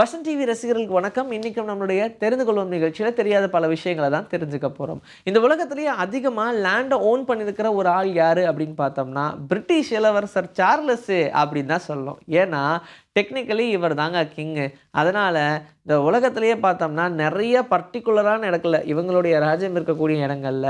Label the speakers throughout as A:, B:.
A: Vasan TV ரசிகர்களுக்கு வணக்கம். இன்னைக்கும் நம்மளுடைய தெரிந்து கொள்வோம் நிகழ்ச்சியில் தெரியாத பல விஷயங்களை தான் தெரிஞ்சுக்க போகிறோம் இந்த உலகத்திலேயே அதிகமாக லேண்டை ஓன் பண்ணியிருக்கிற ஒரு ஆள் யார் அப்படின்னு பார்த்தோம்னா பிரிட்டிஷ் இளவரசர் சார்லஸ் அப்படின்னு தான் சொல்லணும். ஏன்னா டெக்னிக்கலி இவர் தாங்க கிங்கு அதனால் இந்த உலகத்திலேயே பார்த்தோம்னா நிறைய பர்டிகுலரான இடத்துல இவங்களுடைய ராஜ்யம் இருக்கக்கூடிய இடங்கள்ல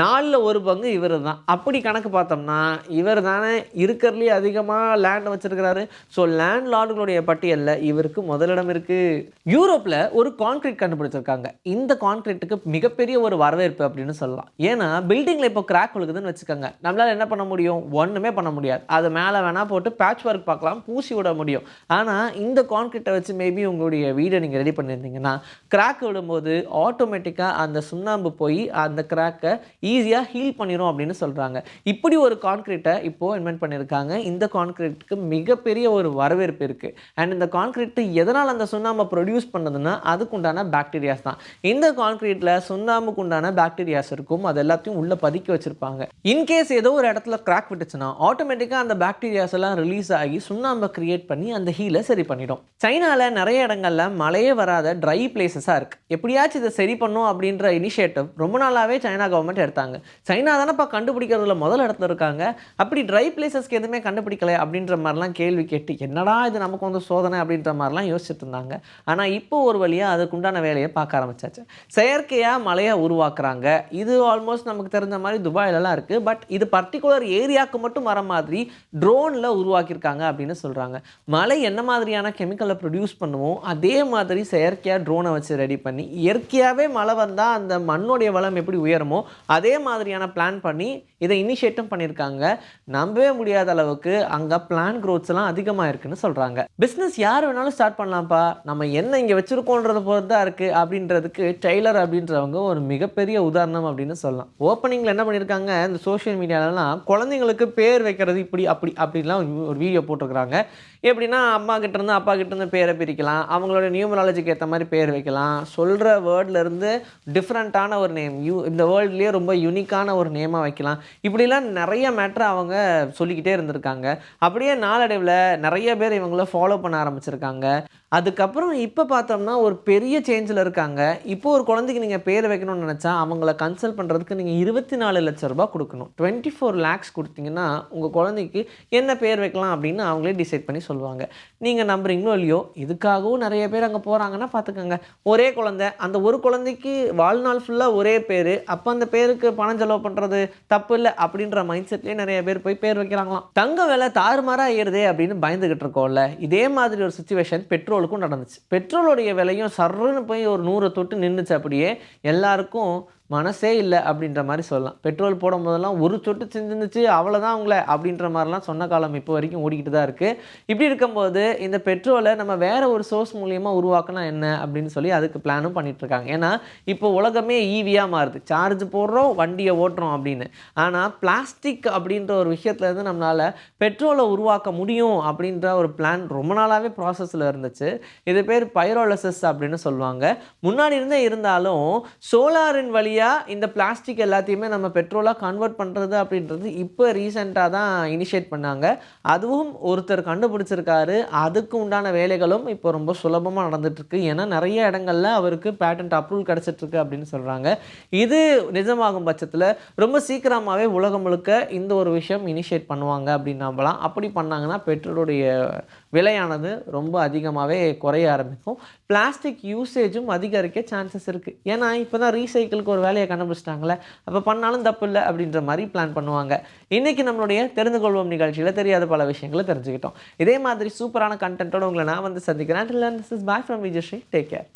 A: நாலில் ஒரு பங்கு இவர் தான் அப்படி கணக்கு பார்த்தோம்னா இவர் தானே இருக்கிறதுலேயே அதிகமாக லேண்ட் வச்சிருக்கிறாரு. ஸோ லேண்ட் லார்டுகளுடைய பட்டியலில் இவருக்கு முதலிடம் இருக்குது யூரோப்பில் ஒரு கான்கிரீட் கண்டுபிடிச்சிருக்காங்க. இந்த கான்கிரீட்டுக்கு மிகப்பெரிய ஒரு வரவேற்பு அப்படின்னு சொல்லலாம். ஏன்னா பில்டிங்கில் இப்போ கிராக் விழுகுதுன்னு வச்சுக்கோங்க. நம்மளால் என்ன பண்ண முடியும்? ஒன்றுமே பண்ண முடியாது. அது மேலே வேணால் போட்டு பேட்ச் ஒர்க் பார்க்கலாம் பூசி விட முடியும். ஆனால் இந்த கான்கிரீட்டை வச்சு மேபி உங்களுடைய வீடை நீங்கள் ரெடி பண்ணியிருந்தீங்கன்னா கிராக் விடும்போது ஆட்டோமேட்டிக்காக அந்த சுண்ணாம்பு போய் அந்த கிராக்கை ஈஸியாக ஹீல் பண்ணிடும் அப்படின்னு சொல்கிறாங்க இப்படி ஒரு கான்கிரீட்டை இப்போது இன்வென்ட் பண்ணியிருக்காங்க. இந்த கான்கிரீட்டுக்கு மிகப்பெரிய ஒரு வரவேற்பு இருக்குது அண்ட் இந்த கான்கிரீட்டு எதனால் அந்த சுண்ணாம்பை ப்ரொடியூஸ் பண்ணுதுன்னா அதுக்குண்டான பாக்டீரியாஸ் தான். இந்த கான்கிரீட்டில் சுண்ணாம்புக்கு உண்டான பாக்டீரியாஸ் இருக்கும். அது எல்லாத்தையும் உள்ளே பதுக்கி வச்சுருப்பாங்க. இன்கேஸ் ஏதோ ஒரு இடத்துல கிராக் விட்டுச்சுன்னா ஆட்டோமேட்டிக்காக அந்த பாக்டீரியாஸ் எல்லாம் ரிலீஸ் ஆகி சுண்ணாம்பை கிரியேட் பண்ணி அந்த ஹீலை சரி பண்ணிடும். சைனாவில் நிறைய இடங்கள்ல மழையே வராத ட்ரை பிளேசஸாக இருக்குது எப்படியாச்சும் இதை சரி பண்ணும் அப்படின்ற இனிஷியேட்டிவ் ரொம்ப நாளாகவே சைனா கவர்மெண்ட் எடுத்தாங்க. சைனா தானேப்பா கண்டுபிடிக்கிறதுல முதல் இடத்துல இருக்காங்க. அப்படி ட்ரை பிளேசஸ்க்கு எதுவுமே கண்டுபிடிக்கல அப்படின்ற மாதிரிலாம் கேள்வி கேட்டு என்னடா இது நமக்கு வந்து சோதனை? அப்படின்ற மாதிரிலாம் யோசிச்சுட்டு இருந்தாங்க. ஆனால் இப்போ ஒரு வழியாக அதுக்குண்டான வேலையை பார்க்க ஆரம்பிச்சாச்சு. செயற்கையாக மழையை உருவாக்குறாங்க. இது ஆல்மோஸ்ட் நமக்கு தெரிஞ்ச மாதிரி துபாயிலலாம் இருக்குது பட் இது பர்டிகுலர் ஏரியாவுக்கு மட்டும் வர மாதிரி ட்ரோனில் உருவாக்கியிருக்காங்க அப்படின்னு சொல்கிறாங்க மலை என்ன மாதிரியான கெமிக்கலை ப்ரொடியூஸ் பண்ணுவோம் அதே மாதிரி செயற்கையாக ட்ரோனை வச்சு ரெடி பண்ணி இயற்கையாகவே மழை வந்தால் அந்த மண்ணுடைய வளம் எப்படி உயருமோ அதே மாதிரியான பிளான் பண்ணி இதை இனிஷியேட்டும் பண்ணியிருக்காங்க. நம்பவே முடியாத அளவுக்கு அங்கே பிளான் க்ரோத்ஸ்லாம் அதிகமாக இருக்குன்னு சொல்கிறாங்க பிஸ்னஸ் யார் வேணாலும் ஸ்டார்ட் பண்ணலாம்ப்பா. நம்ம என்ன இங்கே வச்சுருக்கோன்றத பொறுத்து தான் இருக்குது அப்படின்றதுக்கு டெய்லர் அப்படின்றவங்க ஒரு மிகப்பெரிய உதாரணம் அப்படின்னு சொல்லலாம். ஓப்பனிங்கில் என்ன பண்ணியிருக்காங்க? இந்த சோஷியல் மீடியாலலாம் குழந்தைங்களுக்கு பேர் வைக்கிறது இப்படி அப்படி அப்படிலாம் ஒரு வீடியோ போட்டிருக்கிறாங்க. எப்படின்னா அம்மா கிட்டேருந்து அப்பா கிட்டேருந்து பேரை பிரிக்கலாம். அவங்களோட நியூமராலஜிக்கு ஏற்ற மாதிரி பேர் வைக்கலாம். சொல்கிற வேர்ட்லேருந்து டிஃப்ரெண்ட்டான ஒரு நேம் யூ இந்த வேர்ல்ட்லேயே ரொம்ப யூனிக்கான ஒரு நேமாக வைக்கலாம். இப்படிலாம் நிறைய மேட்ரு அவங்க சொல்லிக்கிட்டே இருந்திருக்காங்க. அப்படியே நாளடைவில் நிறைய பேர் இவங்கள ஃபாலோ பண்ண ஆரம்பிச்சிருக்காங்க. அதுக்கப்புறம் இப்போ பார்த்தோம்னா ஒரு பெரிய சேஞ்சில் இருக்காங்க. இப்போ ஒரு குழந்தைக்கு நீங்கள் பேர் வைக்கணும்னு நினச்சா அவங்கள கன்சல்ட் பண்ணுறதுக்கு நீங்கள் இருபத்தி நாலு லட்ச ரூபாய் கொடுக்கணும். டுவெண்ட்டி ஃபோர் லேக்ஸ் கொடுத்தீங்கன்னா உங்கள் குழந்தைக்கு என்ன பேர் வைக்கலாம் அப்படின்னு அவங்களே டிசைட் பண்ணி சொல்லுவாங்க. நீங்கள் நம்புறீங்களோ இல்லையோ இதுக்காகவும் நிறைய பேர் அங்கே போகிறாங்கன்னா பார்த்துக்கோங்க ஒரே குழந்தை அந்த ஒரு குழந்தைக்கு வாழ்நாள் ஃபுல்லாக ஒரே பேர் அப்போ அந்த பேருக்கு பணம் செலவு பண்ணுறது தப்பு இல்லை அப்படின்ற மைண்ட் செட்லேயே நிறைய பேர் போய் பேர் வைக்கிறாங்களாம். தங்க விலை தாறுமாறாக ஏறுதே அப்படின்னு பயந்துக்கிட்டு இருக்கோம்ல. இதே மாதிரி ஒரு சுச்சுவேஷன் பெட்ரோல் பெட்ரோலுக்கும் நடந்துச்சு. பெட்ரோலுடைய விலையும் சர்றுன்னு போய் ஒரு நூறை தொட்டு நின்றுச்சு அப்படியே எல்லாருக்கும் மனசே இல்லை அப்படின்ற மாதிரி சொல்லலாம். பெட்ரோல் போடும் போதெல்லாம் ஒரு சொட்டு செஞ்சிருந்துச்சு அவ்வளோதான் உங்களை அப்படின்ற மாதிரிலாம் சொன்ன காலம் இப்போ வரைக்கும் ஓடிக்கிட்டு தான் இருக்குது இப்படி இருக்கும்போது இந்த பெட்ரோலை நம்ம வேறு ஒரு சோர்ஸ் மூலியமாக உருவாக்கினா என்ன அப்படின்னு சொல்லி அதுக்கு பிளானும் பண்ணிகிட்ருக்காங்க ஏன்னா இப்போ உலகமே ஈவியாக மாறுது. சார்ஜ் போடுறோம் வண்டியை ஓட்டுறோம் அப்படின்னு. ஆனால் பிளாஸ்டிக் அப்படின்ற ஒரு விஷயத்துலேருந்து நம்மளால் பெட்ரோலை உருவாக்க முடியும் அப்படின்ற ஒரு பிளான் ரொம்ப நாளாகவே ப்ராசஸில் இருந்துச்சு. இது பேர் பைரோலசிஸ் அப்படின்னு சொல்லுவாங்க. முன்னாடி இருந்தே இருந்தாலும் சோலாரின் வழியாக இந்த பிளாஸ்டிக் எல்லாத்தையுமே நம்ம பெட்ரோலாக கன்வெர்ட் பண்ணுறது அப்படின்றது இப்போ ரீசெண்டாக தான் இனிஷியேட் பண்ணாங்க. அதுவும் ஒருத்தர் கண்டுபிடிச்சிருக்காரு. அதுக்கு உண்டான வேலைகளும் இப்போ ரொம்ப சுலபமாக நடந்துட்டுருக்கு. ஏன்னா நிறைய இடங்கள்ல அவருக்கு பேட்டன்ட் அப்ரூவல் கிடச்சிட்ருக்கு அப்படின்னு சொல்கிறாங்க இது நிஜமாகும் பட்சத்தில் ரொம்ப சீக்கிரமாகவே உலகம் முழுக்க இந்த ஒரு விஷயம் இனிஷியேட் பண்ணுவாங்க அப்படின்னு நம்பலாம். அப்படி பண்ணாங்கன்னா பெட்ரோலுடைய விலையானது ரொம்ப அதிகமாகவே குறைய ஆரம்பிக்கும். பிளாஸ்டிக் யூசேஜும் அதிகரிக்க சான்சஸ் இருக்குது ஏன்னா இப்போ தான் ரீசைக்கிளுக்கு ஒரு வேலையை கண்டுபிடிச்சிட்டாங்களே அப்போ பண்ணாலும் தப்பு இல்லை அப்படின்ற மாதிரி பிளான் பண்ணுவாங்க. இன்றைக்கி நம்மளுடைய தெரிந்து கொள்வோம் நிகழ்ச்சியில் தெரியாத பல விஷயங்களை தெரிஞ்சுக்கிட்டோம். இதே மாதிரி சூப்பரான கண்டென்ட்டோட உங்களை நான் வந்து சந்திக்கிறேன். This is boy from Vijayasri take care